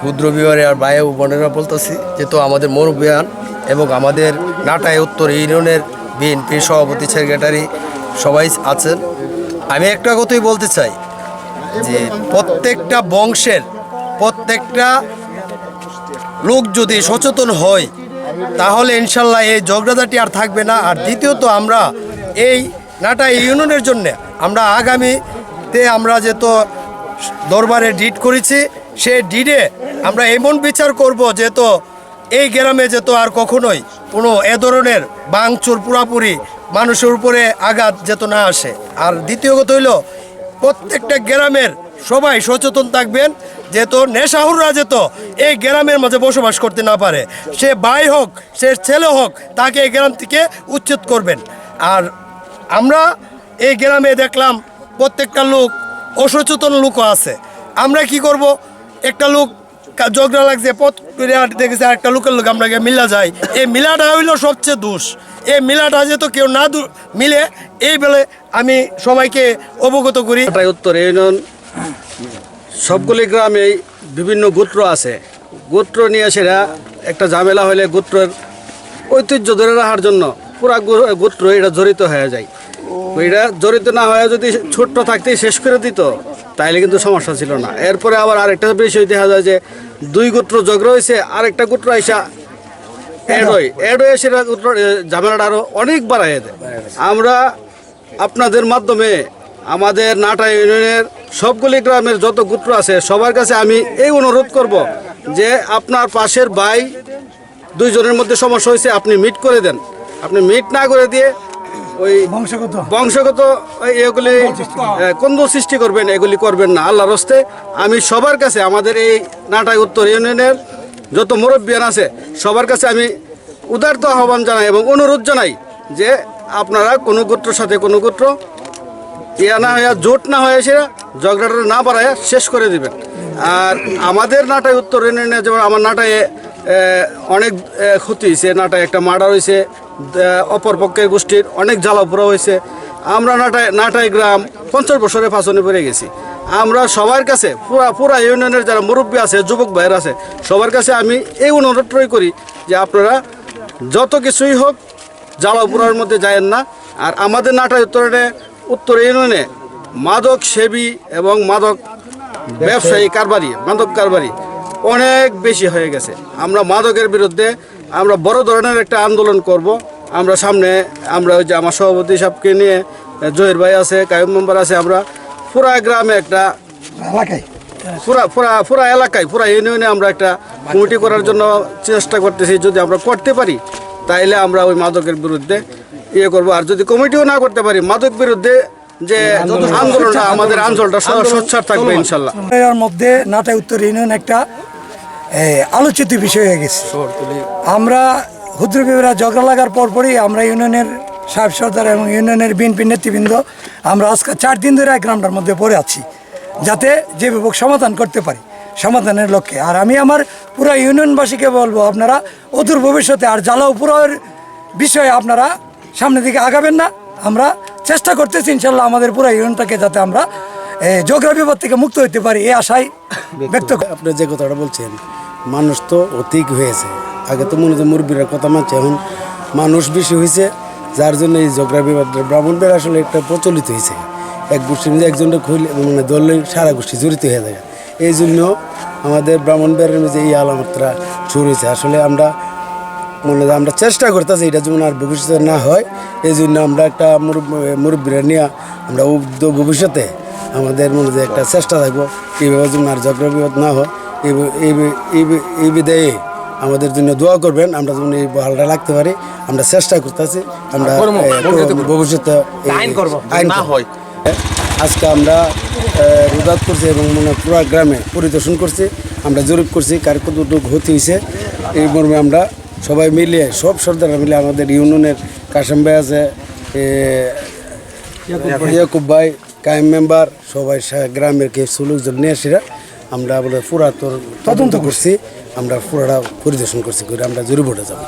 ক্ষুদ্র বিহারে আর ও বোনেরা বলতেছি যেহেতু আমাদের মনোবিয়ান এবং আমাদের নাটায় উত্তর ইউনিয়নের বিএনপি সভাপতি সেক্রেটারি সবাই আছেন। আমি একটা কথাই বলতে চাই যে প্রত্যেকটা বংশের প্রত্যেকটা লোক যদি সচেতন হয়, তাহলে ইনশাল্লাহ এই ঝগড়াঝাটি আর থাকবে না। আর দ্বিতীয়ত আমরা এই নাটা ইউনিয়নের জন্য আমরা আগামীতে আমরা যেহেতু দরবারে ডিড করেছি সেই ডিডে আমরা এমন বিচার করব যে তো এই গ্রামে যেত আর কখনোই কোনো এ ধরনের বাংচুর পুরাপুরি মানুষের উপরে আঘাত যেত না আসে। আর দ্বিতীয় কথা হইল, প্রত্যেকটা গ্রামের সবাই সচেতন থাকবেন যেহেতু নেশাহুররা যেত এই গ্রামের মাঝে বসবাস করতে না পারে। সে ভাই হোক, সে ছেলে হোক, তাকে এই গ্রাম থেকে উচ্ছেদ করবেন। আর আমরা এই গ্রামে দেখলাম প্রত্যেকটা লোক অসচেতন লোকও আছে। আমরা কি করব? একটা লোক ঝগড়া লাগছে, পথ করে দেখেছে একটা লোকের লোক আমরা মিলা যাই। এই মিলাটা হইল সবচেয়ে দোষ। এই মিলাটা যেহেতু কেউ না মিলে, এই বেলে আমি সবাইকে অবগত করি। উত্তর ইউনিয়ন সবগুলি গ্রামে বিভিন্ন গোত্র আছে। গোত্র নিয়ে সেরা একটা ঝামেলা হলে গোত্রের ঐতিহ্য ধরে রাখার জন্য পুরা গোত্র এটা জড়িত হয়ে যায়। এটা জড়িত না হয়ে যদি ছোট্ট থাকতেই শেষ করে দিত তাইলে কিন্তু সমস্যা ছিল না। এরপরে আবার আরেকটা বিষয় দেখা যায় যে দুই গোত্র ঝগড়া হয়েছে আরেকটা গোত্র আইসা অ্যাড হয়। অ্যাড হয়ে সেটা গোত্র- ঝামেলাটা আরও অনেক বাড়াই দেয়। আমরা আপনাদের মাধ্যমে আমাদের নাটা ইউনিয়নের সবগুলি গ্রামের যত গোত্র আছে সবার কাছে আমি এই অনুরোধ করব যে আপনার পাশের ভাই দুইজনের মধ্যে সমস্যা হয়েছে আপনি মিট করে দেন। আপনি মিট না করে দিয়ে ওই বংশগত। বংশগত ওই এগুলি কোন সৃষ্টি করবেন। এগুলি করবেন না আল্লাহর হস্তে। আমি সবার কাছে আমাদের এই নাটাই উত্তর ইউনিয়নের যত মুরব্বিয়ান আছে সবার কাছে আমি উদারত আহ্বান জানাই এবং অনুরোধ জানাই যে আপনারা কোনো গোত্রের সাথে কোনো গোত্র ইয়া না হয়ে জোট না হয়ে সেরা ঝগড়াটা না বাড়ায় শেষ করে দিবেন। আর আমাদের নাটায় উত্তর ইউনিয়নে যেমন আমার নাটায় অনেক ক্ষতি হয়েছে নাটায় একটা মার্ডার হয়েছে অপর পক্ষের গোষ্ঠীর অনেক জ্বালাপোড়া হয়েছে। আমরা নাটায় নাটাই গ্রাম পঞ্চাশ বছরে ফাঁসনে পড়ে গেছি। আমরা সবার কাছে পুরা পুরা ইউনিয়নের যারা মুরব্বী আছে, যুবক ভাইয়ের আছে, সবার কাছে আমি এই অনুরোধটাই করি যে আপনারা যত কিছুই হোক জ্বালাপোড়ার মধ্যে যায়েন না। আর আমাদের নাটাই উত্তরে উত্তর ইউনিয়নে মাদক সেবী এবং মাদক ব্যবসায়ী কারবারি, মাদক কারবারি অনেক বেশি হয়ে গেছে। আমরা মাদকের বিরুদ্ধে আমরা বড় ধরনের একটা আন্দোলন করব। আমরা সামনে আমরা ওই যে আমার সভাপতি সাহেবকে নিয়ে জহির ভাই আছে কায়ুম মেম্বার আছে আমরা পুরা গ্রামে একটা এলাকায়? পুরা পুরা পুরা এলাকায় পুরা ইউনিয়নে আমরা একটা কমিটি করার জন্য চেষ্টা করতেছি যদি আমরা করতে পারি তাইলে আমরা ওই মাদকের বিরুদ্ধে ইয়ে করব। আর যদি কমিটিও না করতে পারি মাদক বিরুদ্ধে যে আন্দোলনটা আমাদের আঞ্চলটা সোচ্চার থাকবে ইনশাল্লাহ। এর মধ্যে নাটাই উত্তর ইউনিয়ন একটা আলোচিত বিষয় হয়ে গেছে। আমরা ক্ষুদ্র বিবেরা ঝগড়া লাগার পরপরই আমরা ইউনিয়নের সাহেব সর্দার এবং ইউনিয়নের বিএনপি নেতৃবৃন্দ আমরা আজকে চার দিন ধরে এক গ্রামটার মধ্যে পড়ে আছি যাতে যে বিভোগ সমাধান করতে পারি সমাধানের লক্ষ্যে আর আমি আমার পুরো ইউনিয়নবাসীকে বলব আপনারা অদূর ভবিষ্যতে আর জ্বালা উপরের বিষয়ে আপনারা সামনের দিকে আগাবেন না আমরা চেষ্টা করতেছি ইনশাল্লাহ আমাদের পুরো ইউনিয়নটাকে যাতে আমরা এ, বিপদ থেকে মুক্ত হইতে পারি এই আশাই ব্যক্ত। আপনি যে কথাটা বলছেন মানুষ তো অধিক হয়েছে আগে তো মনে হচ্ছে মুরব্বীরা কথা মানছে, এখন মানুষ বেশি হয়েছে, যার জন্য এই ঝগড়া বিবাদ ব্রাহ্মণদের আসলে একটা প্রচলিত হয়েছে। এক গোষ্ঠীর মধ্যে একজনটা খুলে মানে ধরলে সারা গোষ্ঠী জড়িত হয়ে যায় এই জন্য আমাদের ব্রাহ্মণবাড়ির মধ্যে এই আলামতটা শুরু হয়েছে। আসলে আমরা মনে হয় আমরা চেষ্টা করতেছি এটা যেমন আর ভবিষ্যতে না হয়, এই জন্য আমরা একটা মুরব্বীরা নিয়ে আমরা উদ্যোগ ভবিষ্যতে আমাদের মনে হয় একটা চেষ্টা থাকব, এইভাবে যেমন আর ঝগড়া বিবাদ না হয়, এই- এই বিদায়ে আমাদের জন্য দোয়া করবেন আমরা যেমন এই বহালটা লাগতে পারি আমরা চেষ্টা করতেছি আমরা ভবিষ্যতে আইন হয়। আজকে আমরা রোদাত করছি এবং মনে পুরা গ্রামে পরিদর্শন করছি আমরা জরিপ করছি কার কতটুকু ক্ষতি হয়েছে এই মর্মে আমরা সবাই মিলিয়ে সব সর্দাররা মিলে আমাদের ইউনিয়নের কাশেম ভাই আছে ইয়াকুব ভাই। কায়েম মেম্বার সবাই গ্রামের কিছু লোকজন নিয়ে আসিরা। আমরা বলে পুরা তোর তদন্ত করছি আমরা পুরাটা পরিদর্শন করছি করে আমরা জরিপটা যাব।